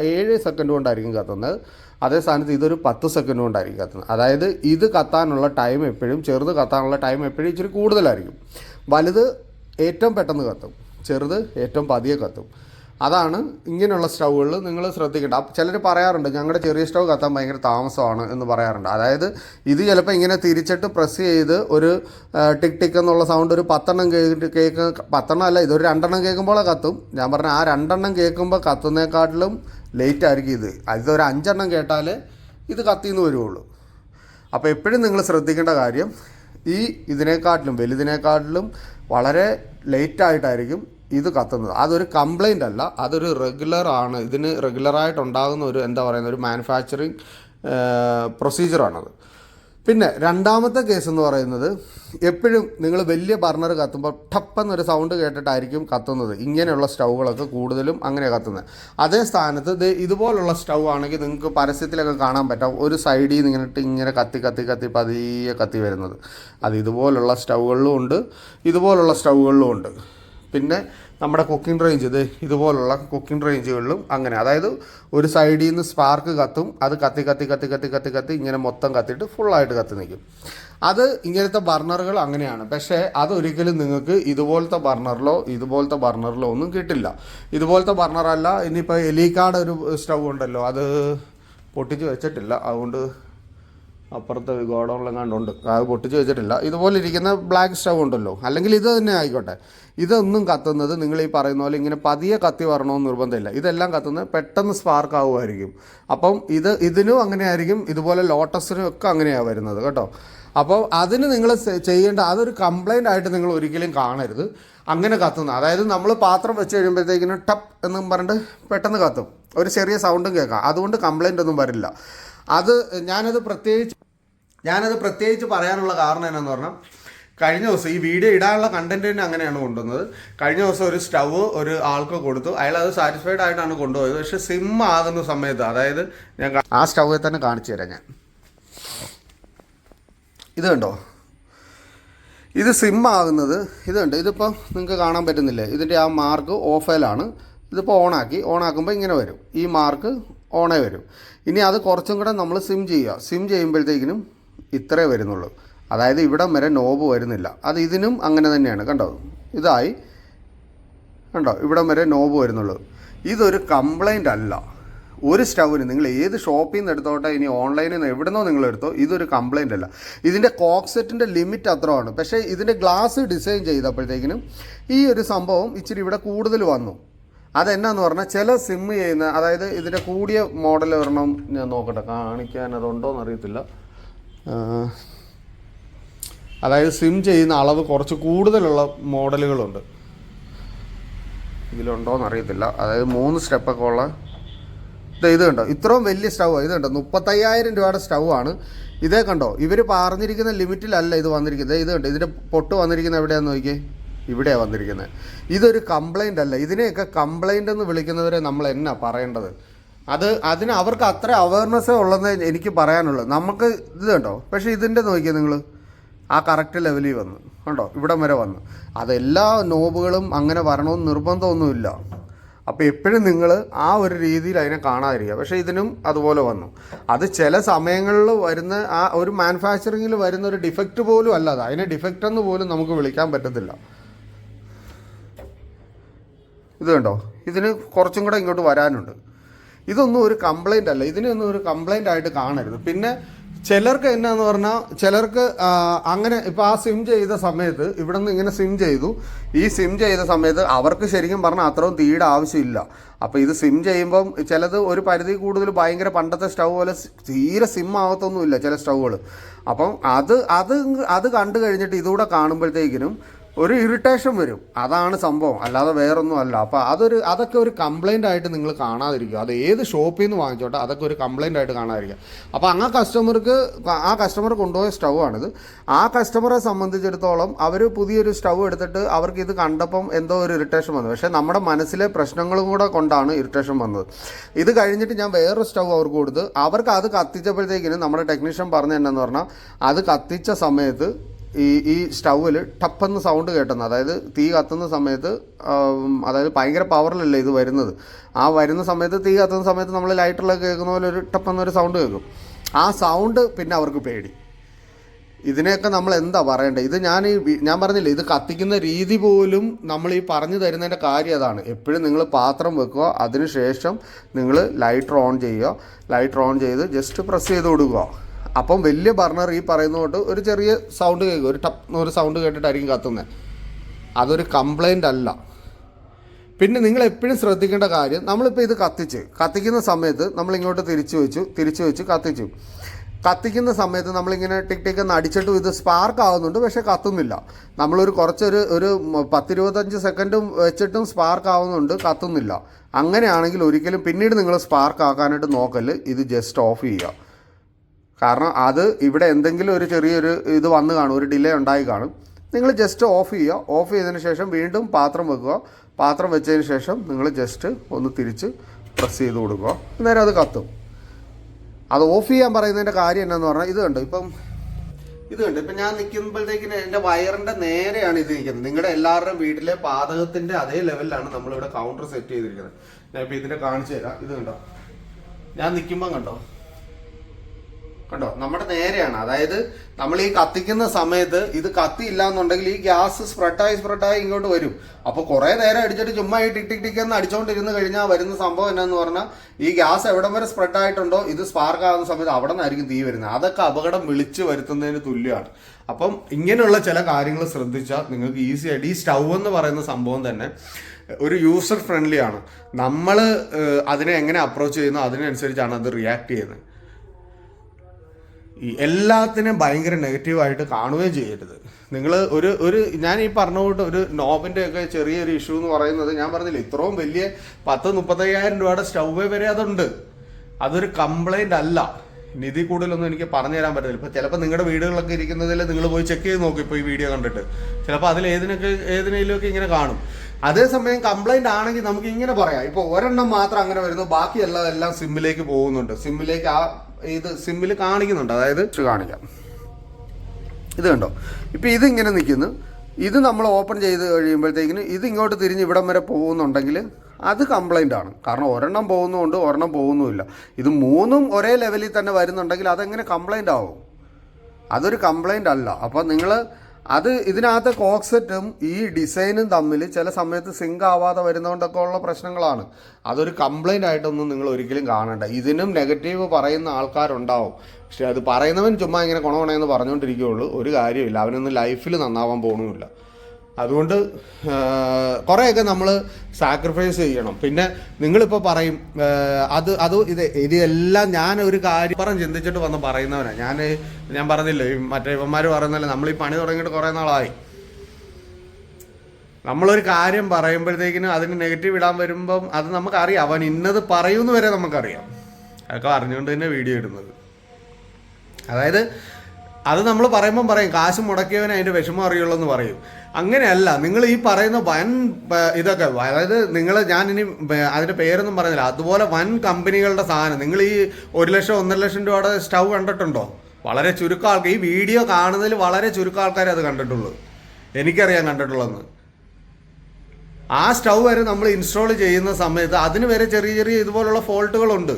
ഏഴ് സെക്കൻഡ് കൊണ്ടായിരിക്കും കത്തുന്നത്. അതേ സ്ഥാനത്ത് ഇതൊരു പത്ത് സെക്കൻഡ് കൊണ്ടായിരിക്കും കത്തുന്നത്. അതായത് ഇത് കത്താനുള്ള ടൈം എപ്പോഴും ചെറുത് കത്താനുള്ള ടൈം എപ്പോഴും ഇച്ചിരി കൂടുതലായിരിക്കും. വലുത് ഏറ്റവും പെട്ടെന്ന് കത്തും. ചെറുത് ഏറ്റവും പതിയെ കത്തും. അതാണ് ഇങ്ങനെയുള്ള സ്റ്റൗകളിൽ നിങ്ങൾ ശ്രദ്ധിക്കേണ്ട. ചിലർ പറയാറുണ്ട് ഞങ്ങളുടെ ചെറിയ സ്റ്റൗ കത്താൻ ഭയങ്കര താമസമാണ് എന്ന് പറയാറുണ്ട്. അതായത് ഇത് ചിലപ്പോൾ ഇങ്ങനെ തിരിച്ചിട്ട് പ്രസ് ചെയ്ത് ഒരു ടിക് ടിക് എന്നുള്ള സൗണ്ട് ഒരു പത്തെണ്ണം കേക്ക് പത്തെണ്ണം അല്ല ഇതൊരു രണ്ടെണ്ണം കേൾക്കുമ്പോഴേ കത്തും. ഞാൻ പറഞ്ഞ ആ രണ്ടെണ്ണം കേൾക്കുമ്പോൾ കത്തുന്നേക്കാട്ടിലും ലേറ്റ് ആയിരിക്കും ഇത്. ഇതൊരു അഞ്ചെണ്ണം കേട്ടാൽ ഇത് കത്തിന്ന് വരുള്ളൂ അപ്പോൾ എപ്പോഴും നിങ്ങൾ ശ്രദ്ധിക്കേണ്ട കാര്യം ഈ ഇതിനേക്കാട്ടിലും വലുതിനേക്കാട്ടിലും വളരെ ലേറ്റായിട്ടായിരിക്കും ഇത് കത്തുന്നത്. അതൊരു കംപ്ലൈന്റ് അല്ല. അതൊരു റെഗുലർ ആണ്. ഇതിന് റെഗുലറായിട്ട് ഉണ്ടാകുന്ന ഒരു എന്താ പറയുന്ന ഒരു മാനുഫാക്ചറിങ് പ്രൊസീജിയറാണത് പിന്നെ രണ്ടാമത്തെ കേസ് എന്ന് പറയുന്നത് എപ്പോഴും നിങ്ങൾ വലിയ ബർണർ കത്തുമ്പോൾ ടപ്പെന്നൊരു സൗണ്ട് കേട്ടിട്ടായിരിക്കും കത്തുന്നത്. ഇങ്ങനെയുള്ള സ്റ്റൗകളൊക്കെ കൂടുതലും അങ്ങനെ കത്തുന്നത്. അതേ സ്ഥാനത്ത് ഇത് ഇതുപോലുള്ള സ്റ്റൗ ആണെങ്കിൽ നിങ്ങൾക്ക് പരസ്യത്തിലൊക്കെ കാണാൻ പറ്റാം. ഒരു സൈഡിൽ നിന്ന് ഇങ്ങനെ ഇങ്ങനെ കത്തി കത്തി കത്തി പതിയെ കത്തി വരുന്നത്. അത് ഇതുപോലുള്ള സ്റ്റൗകളിലും ഉണ്ട്. ഇതുപോലുള്ള സ്റ്റൗകളിലും ഉണ്ട്. പിന്നെ നമ്മുടെ കുക്കിംഗ് റേഞ്ച് ഇത് ഇതുപോലുള്ള കുക്കിംഗ് റേഞ്ചുകളിലും അങ്ങനെ. അതായത് ഒരു സൈഡിൽ നിന്ന് സ്പാർക്ക് കത്തും അത് കത്തി കത്തി കത്തി കത്തി കത്തി കത്തി ഇങ്ങനെ മൊത്തം കത്തിയിട്ട് ഫുള്ളായിട്ട് കത്തി നിൽക്കും അത് ഇങ്ങനത്തെ ബർണറുകൾ അങ്ങനെയാണ്. പക്ഷേ അതൊരിക്കലും നിങ്ങൾക്ക് ഇതുപോലത്തെ ബർണറിലോ ഇതുപോലത്തെ ബർണറിലോ ഒന്നും കിട്ടില്ല. ഇതുപോലത്തെ ബർണറല്ല ഇനിയിപ്പോൾ എലിക്കാട് ഒരു സ്റ്റൗ ഉണ്ടല്ലോ അത് പൊട്ടിച്ച് വെച്ചിട്ടില്ല. അതുകൊണ്ട് അപ്പുറത്ത് ഗോഡൗണിലെങ്ങാണ്ടുണ്ട് അത് പൊട്ടിച്ച് വെച്ചിട്ടില്ല. ഇതുപോലെ ഇരിക്കുന്ന ബ്ലാക്ക് സ്റ്റവ് ഉണ്ടല്ലോ. അല്ലെങ്കിൽ ഇത് തന്നെ ആയിക്കോട്ടെ. ഇതൊന്നും കത്തുന്നത് നിങ്ങൾ ഈ പറയുന്ന പോലെ ഇങ്ങനെ പതിയെ കത്തി വരണമെന്ന് നിർബന്ധമില്ല. ഇതെല്ലാം കത്തുന്നത് പെട്ടെന്ന് സ്പാർക്ക് ആവുമായിരിക്കും. അപ്പം ഇത് ഇതിനും അങ്ങനെ ആയിരിക്കും ഇതുപോലെ ലോട്ടസിനും ഒക്കെ അങ്ങനെയാണ് വരുന്നത് കേട്ടോ. അപ്പോൾ അതിന് നിങ്ങൾ ചെയ്യേണ്ട അതൊരു കംപ്ലൈന്റ് ആയിട്ട് നിങ്ങൾ ഒരിക്കലും കാണരുത്. അങ്ങനെ കത്തുന്നത് അതായത് നമ്മൾ പാത്രം വെച്ച് കഴിയുമ്പോഴത്തേക്കിനും ടപ്പ് എന്നും പറഞ്ഞിട്ട് പെട്ടെന്ന് കത്തും. ഒരു ചെറിയ സൗണ്ടും കേൾക്കാം. അതുകൊണ്ട് കംപ്ലൈന്റ് ഒന്നും വരില്ല. അത് ഞാനത് പ്രത്യേകിച്ച് ഞാനത് പ്രത്യേകിച്ച് പറയാനുള്ള കാരണം എന്നാന്ന് പറഞ്ഞാൽ കഴിഞ്ഞ ദിവസം ഈ വീഡിയോ ഇടാനുള്ള കണ്ടന്റ് തന്നെ അങ്ങനെയാണ് കൊണ്ടുവന്നത്. കഴിഞ്ഞ ദിവസം ഒരു സ്റ്റവ് ഒരു ആൾക്ക് കൊടുത്തു. അയാൾ അത് സാറ്റിസ്ഫൈഡ് ആയിട്ടാണ് കൊണ്ടുപോയത്. പക്ഷെ സിം ആകുന്ന സമയത്ത് അതായത് ഞാൻ ആ സ്റ്റൗവിൽ തന്നെ കാണിച്ചു തരാം ഞാൻ. ഇത് കണ്ടോ? ഇത് സിം ആകുന്നത് ഇത് കണ്ടോ? ഇതിപ്പോൾ നിങ്ങൾക്ക് കാണാൻ പറ്റുന്നില്ലേ? ഇതിന്റെ ആ മാർക്ക് ഓഫയിലാണ് ഇതിപ്പോൾ ഓണാക്കി ഓണാക്കുമ്പോൾ ഇങ്ങനെ വരും. ഈ മാർക്ക് ഓണേ വരും. ഇനി അത് കുറച്ചും കൂടെ നമ്മൾ സിം ചെയ്യുക. സിം ചെയ്യുമ്പോഴത്തേക്കിനും ഇത്രേ വരുന്നുള്ളൂ. അതായത് ഇവിടം വരെ നോബ് വരുന്നില്ല. അത് ഇതിനും അങ്ങനെ തന്നെയാണ്. കണ്ടോ? ഇതായി. കണ്ടോ? ഇവിടം വരെ നോബ് വരുന്നുള്ളൂ. ഇതൊരു കംപ്ലൈന്റ് അല്ല. ഒരു സ്റ്റൗവിന് നിങ്ങൾ ഏത് ഷോപ്പിൽ നിന്ന് എടുത്തോട്ടെ ഇനി ഓൺലൈനിൽ നിന്ന് എവിടുന്നോ നിങ്ങൾ എടുത്തോ ഇതൊരു കംപ്ലൈന്റ് അല്ല. ഇതിന്റെ കോക്സെറ്റിന്റെ ലിമിറ്റ് അത്രയാണ്. പക്ഷേ ഇതിന്റെ ഗ്ലാസ് ഡിസൈൻ ചെയ്തപ്പോഴത്തേക്കിനും ഈ ഒരു സംഭവം ഇച്ചിരി ഇവിടെ കൂടുതൽ വന്നു. അതെന്നാന്ന് പറഞ്ഞാൽ ചില സിം ചെയ്യുന്ന അതായത് ഇതിന്റെ കൂടിയ മോഡൽ ഒരെണ്ണം ഞാൻ നോക്കട്ടെ കാണിക്കാൻ അതുണ്ടോയെന്ന് അറിയത്തില്ല അതായത് സിം ചെയ്യുന്ന അളവ് കുറച്ച് കൂടുതലുള്ള മോഡലുകളുണ്ട് ഇതിലുണ്ടോയെന്ന് അറിയത്തില്ല അതായത് മൂന്ന് സ്റ്റെപ്പൊക്കെ ഉള്ള ഇത് കണ്ടോ ഇത്രയും വലിയ സ്റ്റൗ ഇത് കണ്ടോ മുപ്പത്തയ്യായിരം രൂപയുടെ സ്റ്റൗ ആണ്. ഇതേ കണ്ടോ ഇവർ പറഞ്ഞിരിക്കുന്ന ലിമിറ്റിലല്ല ഇത് വന്നിരിക്കുന്നത്. ഇത് കണ്ടോ ഇതിന്റെ പൊട്ട് വന്നിരിക്കുന്നത് എവിടെയാന്ന് നോക്കിയേ. ഇവിടെയാണ് വന്നിരിക്കുന്നത് ഇതൊരു കംപ്ലൈന്റ് അല്ല. ഇതിനെയൊക്കെ കംപ്ലൈന്റ് എന്ന് വിളിക്കുന്നവരെ നമ്മൾ എന്നാ പറയേണ്ടത്? അത് അതിന് അവർക്ക് അത്ര അവയർനെസ്സേ ഉള്ളതെന്ന് എനിക്ക് പറയാനുള്ളൂ. നമുക്ക് ഇത് കണ്ടോ? പക്ഷേ ഇതിന്റെ നോക്കിയാൽ നിങ്ങൾ ആ കറക്റ്റ് ലെവലിൽ വന്നു. കണ്ടോ? ഇവിടം വരെ വന്നു. അതെല്ലാ നോബുകളും അങ്ങനെ വരണമെന്ന് നിർബന്ധമൊന്നുമില്ല. അപ്പോൾ എപ്പോഴും നിങ്ങൾ ആ ഒരു രീതിയിൽ അതിനെ കാണാതിരിക്കുക. പക്ഷേ ഇതിനും അതുപോലെ വന്നു. അത് ചില സമയങ്ങളിൽ വരുന്ന ആ ഒരു മാനുഫാക്ചറിങ്ങിൽ വരുന്ന ഒരു ഡിഫക്റ്റ് പോലും അല്ല അത്. അതിനെ ഡിഫക്റ്റ് എന്ന് പോലും നമുക്ക് വിളിക്കാൻ പറ്റത്തില്ല. ഇത് കണ്ടോ? ഇതിന് കുറച്ചും കൂടെ ഇങ്ങോട്ട് വരാനുണ്ട്. ഇതൊന്നും ഒരു കംപ്ലൈന്റ് അല്ല. ഇതിനൊന്നും ഒരു കംപ്ലൈന്റ് ആയിട്ട് കാണരുത്. പിന്നെ ചിലർക്ക് എന്നാന്ന് പറഞ്ഞാൽ ചിലർക്ക് അങ്ങനെ ഇപ്പോൾ ആ സിം ചെയ്ത സമയത്ത് ഇവിടെ നിന്ന് ഇങ്ങനെ സിം ചെയ്തു. ഈ സിം ചെയ്ത സമയത്ത് അവർക്ക് ശരിക്കും പറഞ്ഞാൽ അത്രയും തീയുടെ ആവശ്യമില്ല. അപ്പോൾ ഇത് സിം ചെയ്യുമ്പം ചിലത് ഒരു പരിധി കൂടുതൽ ഭയങ്കര പണ്ടത്തെ സ്റ്റൗ പോലെ തീരെ സിം ആവത്തൊന്നുമില്ല ചില സ്റ്റൗകൾ അപ്പം അത് അത് അത് കണ്ടു കഴിഞ്ഞിട്ട് ഇതുകൂടെ കാണുമ്പോഴത്തേക്കിനും ഒരു ഇറിറ്റേഷൻ വരും. അതാണ് സംഭവം. അല്ലാതെ വേറൊന്നും അല്ല. അപ്പോൾ അതൊരു അതൊക്കെ ഒരു കംപ്ലൈന്റ് ആയിട്ട് നിങ്ങൾ കാണാതിരിക്കുക. അത് ഏത് ഷോപ്പിൽ നിന്ന് വാങ്ങിച്ചോട്ടെ അതൊക്കെ ഒരു കംപ്ലൈന്റ് ആയിട്ട് കാണാതിരിക്കുക. അപ്പോൾ ആ കസ്റ്റമർക്ക് ആ കസ്റ്റമർ കൊണ്ടുപോയ സ്റ്റൗ ആണിത്. ആ കസ്റ്റമറെ സംബന്ധിച്ചിടത്തോളം അവർ പുതിയൊരു സ്റ്റൗ എടുത്തിട്ട് അവർക്ക് ഇത് കണ്ടപ്പം എന്തോ ഒരു ഇറിറ്റേഷൻ വന്നു. പക്ഷേ നമ്മുടെ മനസ്സിലെ പ്രശ്നങ്ങളും കൂടെ കൊണ്ടാണ് ഇറിറ്റേഷൻ വന്നത്. ഇത് കഴിഞ്ഞിട്ട് ഞാൻ വേറൊരു സ്റ്റൗ അവർക്ക് കൊടുത്ത് അവർക്ക് അത് കത്തിച്ചപ്പോഴത്തേക്കിനും നമ്മുടെ ടെക്നീഷ്യൻ പറഞ്ഞു എന്നു പറഞ്ഞാൽ അത് കത്തിച്ച സമയത്ത് ഈ ഈ സ്റ്റൗവിൽ ടപ്പെന്ന് സൗണ്ട് കേട്ടെന്ന് അതായത് തീ കത്തുന്ന സമയത്ത് അതായത് ഭയങ്കര പവറിലല്ലേ ഇത് വരുന്നത്. ആ വരുന്ന സമയത്ത് തീ കത്തുന്ന സമയത്ത് നമ്മൾ ലൈറ്ററിലൊക്കെ കേൾക്കുന്ന പോലെ ഒരു ടപ്പെന്നൊരു സൗണ്ട് കേൾക്കും. ആ സൗണ്ട് പിന്നെ അവർക്ക് പേടി. ഇതിനെയൊക്കെ നമ്മൾ എന്താ പറയേണ്ടത്? ഇത് ഞാൻ ഈ ഞാൻ പറഞ്ഞില്ലേ ഇത് കത്തിക്കുന്ന രീതി പോലും നമ്മൾ ഈ പറഞ്ഞു തരുന്നതിന്റെ കാര്യം അതാണ്. എപ്പോഴും നിങ്ങൾ പാത്രം വെക്കുക അതിനുശേഷം നിങ്ങൾ ലൈറ്റർ ഓൺ ചെയ്യുക. ലൈറ്റർ ഓൺ ചെയ്ത് ജസ്റ്റ് പ്രസ് ചെയ്ത് കൊടുക്കുക. അപ്പം വലിയ ബർണർ ഈ പറയുന്ന കൊണ്ട് ഒരു ചെറിയ സൗണ്ട് കേൾക്കും. ഒരു ടപ്പ് ഒരു സൗണ്ട് കേട്ടിട്ടായിരിക്കും കത്തുന്നത് അതൊരു കംപ്ലൈന്റ് അല്ല. പിന്നെ നിങ്ങൾ എപ്പോഴും ശ്രദ്ധിക്കേണ്ട കാര്യം നമ്മളിപ്പോൾ ഇത് കത്തിച്ച് കത്തിക്കുന്ന സമയത്ത് നമ്മളിങ്ങോട്ട് തിരിച്ചു വെച്ചു തിരിച്ചു വെച്ച് കത്തിച്ചു. കത്തിക്കുന്ന സമയത്ത് നമ്മളിങ്ങനെ ടിക് ടിക് എന്ന് അടിച്ചിട്ടും ഇത് സ്പാർക്ക് ആവുന്നുണ്ട് പക്ഷേ കത്തുന്നില്ല. നമ്മളൊരു കുറച്ചൊരു ഒരു പത്തിരുപത്തഞ്ച് സെക്കൻഡും വെച്ചിട്ടും സ്പാർക്ക് ആവുന്നുണ്ട് കത്തുന്നില്ല. അങ്ങനെയാണെങ്കിൽ ഒരിക്കലും പിന്നീട് നിങ്ങൾ സ്പാർക്ക് ആക്കാനായിട്ട് നോക്കൽ ഇത് ജസ്റ്റ് ഓഫ് ചെയ്യുക കാരണം അത് ഇവിടെ എന്തെങ്കിലും ഒരു ചെറിയൊരു ഇത് വന്ന് കാണും ഒരു ഡിലേ ഉണ്ടായി കാണും. നിങ്ങൾ ജസ്റ്റ് ഓഫ് ചെയ്യുക. ഓഫ് ചെയ്തതിന് ശേഷം വീണ്ടും പാത്രം വെക്കുക. പാത്രം വെച്ചതിന് ശേഷം നിങ്ങൾ ജസ്റ്റ് ഒന്ന് തിരിച്ച് പ്രസ് ചെയ്ത് കൊടുക്കുക. അന്നേരം അത് കത്തും. അത് ഓഫ് ചെയ്യാൻ പറയുന്നതിന്റെ കാര്യം എന്നാന്ന് പറഞ്ഞാൽ ഇത് കണ്ടോ? ഇപ്പം ഇത് കണ്ടോ? ഇപ്പം ഞാൻ നിൽക്കുമ്പോഴത്തേക്കിന് എന്റെ വയറിന്റെ നേരെയാണ് ഇത് നിൽക്കുന്നത്. നിങ്ങളുടെ എല്ലാവരുടെയും വീട്ടിലെ പാതകത്തിന്റെ അതേ ലെവലിലാണ് നമ്മളിവിടെ കൗണ്ടർ സെറ്റ് ചെയ്തിരിക്കുന്നത്. ഞാൻ ഇപ്പം ഇതിന്റെ കാണിച്ചു തരാം. ഇത് കണ്ടോ? ഞാൻ നിൽക്കുമ്പം കണ്ടോ? കണ്ടോ? നമ്മുടെ നേരെയാണ്. അതായത് നമ്മൾ ഈ കത്തിക്കുന്ന സമയത്ത് ഇത് കത്തിയില്ല എന്നുണ്ടെങ്കിൽ ഈ ഗ്യാസ് സ്പ്രെഡായി സ്പ്രെഡായി ഇങ്ങോട്ട് വരും. അപ്പോൾ കുറേ നേരം അടിച്ചിട്ട് ചുമ്മാ ഈ ടിക് ടിക് ടിക് എന്ന് അടിച്ചുകൊണ്ടിരുന്ന് കഴിഞ്ഞാൽ വരുന്ന സംഭവം എന്നാന്ന് പറഞ്ഞാൽ ഈ ഗ്യാസ് എവിടെ വരെ സ്പ്രെഡ് ആയിട്ടുണ്ടോ ഇത് സ്പാർക്ക് ആകുന്ന സമയത്ത് അവിടെ നിന്നായിരിക്കും തീ വരുന്നത്. അതൊക്കെ അപകടം വിളിച്ചു വരുത്തുന്നതിന് തുല്യമാണ്. അപ്പം ഇങ്ങനെയുള്ള ചില കാര്യങ്ങൾ ശ്രദ്ധിച്ചാൽ നിങ്ങൾക്ക് ഈസി ആയിട്ട് ഈ സ്റ്റൗ എന്ന് പറയുന്ന സംഭവം തന്നെ ഒരു യൂസർ ഫ്രണ്ട്ലി ആണ് നമ്മൾ അതിനെ എങ്ങനെ അപ്രോച്ച് ചെയ്യുന്നു അതിനനുസരിച്ചാണ് അത് റിയാക്ട് ചെയ്യുന്നത്. ഈ എല്ലാത്തിനും ഭയങ്കര നെഗറ്റീവായിട്ട് കാണുകയും ചെയ്യരുത്. നിങ്ങൾ ഒരു ഒരു ഞാൻ ഈ പറഞ്ഞ കൂട്ട് ഒരു നോബിന്റെ ഒക്കെ ചെറിയൊരു ഇഷ്യൂ എന്ന് പറയുന്നത് ഞാൻ പറഞ്ഞില്ല ഇത്രയും വലിയ പത്ത് മുപ്പത്തയ്യായിരം രൂപയുടെ സ്റ്റൗവേ വരെ അതുണ്ട്. അതൊരു കംപ്ലൈന്റ് അല്ല. നിധി കൂടുതലൊന്നും എനിക്ക് പറഞ്ഞു തരാൻ പറ്റില്ല ഇപ്പം ചിലപ്പോൾ നിങ്ങളുടെ വീടുകളൊക്കെ ഇരിക്കുന്നതിൽ നിങ്ങൾ പോയി ചെക്ക് ചെയ്ത് നോക്കും ഇപ്പോൾ ഈ വീഡിയോ കണ്ടിട്ട്. ചിലപ്പോൾ അതിൽ ഏതിനൊക്കെ ഏതിനേലുമൊക്കെ ഇങ്ങനെ കാണും. അതേസമയം കംപ്ലൈന്റ് ആണെങ്കിൽ നമുക്ക് ഇങ്ങനെ പറയാം. ഇപ്പോൾ ഒരെണ്ണം മാത്രം അങ്ങനെ വരുന്നു. ബാക്കിയെല്ലാം എല്ലാം സിമ്മിലേക്ക് പോകുന്നുണ്ട്. സിമ്മിലേക്ക് ആ ഇത് സിമ്മിൽ കാണിക്കുന്നുണ്ട്. അതായത് കാണിക്കാം. ഇത് കണ്ടോ? ഇപ്പം ഇതിങ്ങനെ നിൽക്കുന്നു. ഇത് നമ്മൾ ഓപ്പൺ ചെയ്ത് കഴിയുമ്പോഴത്തേക്കിന് ഇത് ഇങ്ങോട്ട് തിരിഞ്ഞ് ഇവിടം വരെ പോകുന്നുണ്ടെങ്കിൽ അത് കംപ്ലൈന്റ് ആണ്. കാരണം ഒരെണ്ണം പോകുന്നുമുണ്ട് ഒരെണ്ണം പോകുന്നുമില്ല. ഇത് മൂന്നും ഒരേ ലെവലിൽ തന്നെ വരുന്നുണ്ടെങ്കിൽ അതെങ്ങനെ കംപ്ലൈന്റ് ആവും? അതൊരു കംപ്ലൈന്റ് അല്ല. അപ്പോൾ നിങ്ങൾ അത് ഇതിനകത്ത് കോക്സെറ്റും ഈ ഡിസൈനും തമ്മിൽ ചില സമയത്ത് സിങ്ക് ആവാതെ വരുന്നതുകൊണ്ടൊക്കെ ഉള്ള പ്രശ്നങ്ങളാണ്. അതൊരു കംപ്ലൈന്റ് ആയിട്ടൊന്നും നിങ്ങൾ ഒരിക്കലും കാണണ്ട. ഇതിനും നെഗറ്റീവ് പറയുന്ന ആൾക്കാരുണ്ടാവും. പക്ഷെ അത് പറയുന്നവൻ ചുമ്മാ ഇങ്ങനെ ഗുണമണയെന്ന് പറഞ്ഞുകൊണ്ടിരിക്കുകയുള്ളൂ ഒരു കാര്യമില്ല അവനൊന്നും ലൈഫിൽ നന്നാവാൻ പോകണമില്ല അതുകൊണ്ട് കുറേയൊക്കെ നമ്മൾ സാക്രിഫൈസ് ചെയ്യണം. പിന്നെ നിങ്ങളിപ്പോൾ പറയും അത് അത് ഇത് ഇതെല്ലാം ഞാൻ ഒരു കാര്യം പറഞ്ഞ് ചിന്തിച്ചിട്ട് വന്ന് പറയുന്നവനാണ് ഞാൻ ഞാൻ പറഞ്ഞില്ലേ മറ്റേ ഇവന്മാർ പറയുന്നല്ലേ നമ്മൾ ഈ പണി തുടങ്ങിയിട്ട് കുറേ നാളായി. നമ്മളൊരു കാര്യം പറയുമ്പോഴത്തേക്കിനും അതിന് നെഗറ്റീവ് ഇടാൻ വരുമ്പം അത് നമുക്കറിയാം. അവൻ ഇന്നത് പറയുമെന്ന് വരെ നമുക്കറിയാം. അതൊക്കെ അറിഞ്ഞുകൊണ്ട് തന്നെ വീഡിയോ ഇടുന്നത്. അതായത് അത് നമ്മൾ പറയുമ്പം പറയും കാശ് മുടക്കിയവൻ അതിന്റെ വിഷമം അറിയുള്ളൂ എന്ന് പറയും. അങ്ങനെയല്ല നിങ്ങൾ ഈ പറയുന്ന വൻ ഇതൊക്കെ അതായത് നിങ്ങൾ ഞാൻ ഇനി അതിന്റെ പേരൊന്നും പറഞ്ഞില്ല. അതുപോലെ വൻ കമ്പനികളുടെ സാധനം. നിങ്ങൾ ഈ ഒരു ലക്ഷം ഒന്നര ലക്ഷം രൂപയുടെ സ്റ്റൗ കണ്ടിട്ടുണ്ടോ? വളരെ ചുരുക്കം ആൾക്കാർ ഈ വീഡിയോ കാണുന്നതിൽ വളരെ ചുരുക്കം ആൾക്കാരെ അത് കണ്ടിട്ടുള്ളൂ. എനിക്കറിയാൻ കണ്ടിട്ടുള്ളതെന്ന്. ആ സ്റ്റൗ വരെ നമ്മൾ ഇൻസ്റ്റാൾ ചെയ്യുന്ന സമയത്ത് അതിന് വരെ ചെറിയ ചെറിയ ഇതുപോലുള്ള ഫോൾട്ടുകളുണ്ട്.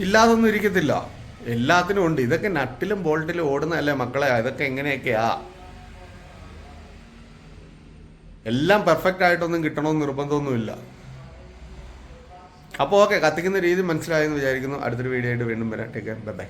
ഇല്ലാതൊന്നും ഇരിക്കത്തില്ല. എല്ലാത്തിനും ഉണ്ട്. ഇതൊക്കെ നട്ടിലും ബോൾട്ടിലും ഓടുന്നതല്ലേ മക്കളെ? ഇതൊക്കെ എങ്ങനെയൊക്കെയാ? എല്ലാം പെർഫെക്റ്റ് ആയിട്ടൊന്നും കിട്ടണമെന്ന് നിർബന്ധമൊന്നുമില്ല. അപ്പോൾ ഓക്കെ കത്തിക്കുന്ന രീതി മനസ്സിലായെന്ന് വിചാരിക്കുന്നു. അടുത്തൊരു വീഡിയോ ആയിട്ട് വീണ്ടും വരാം. Take care bye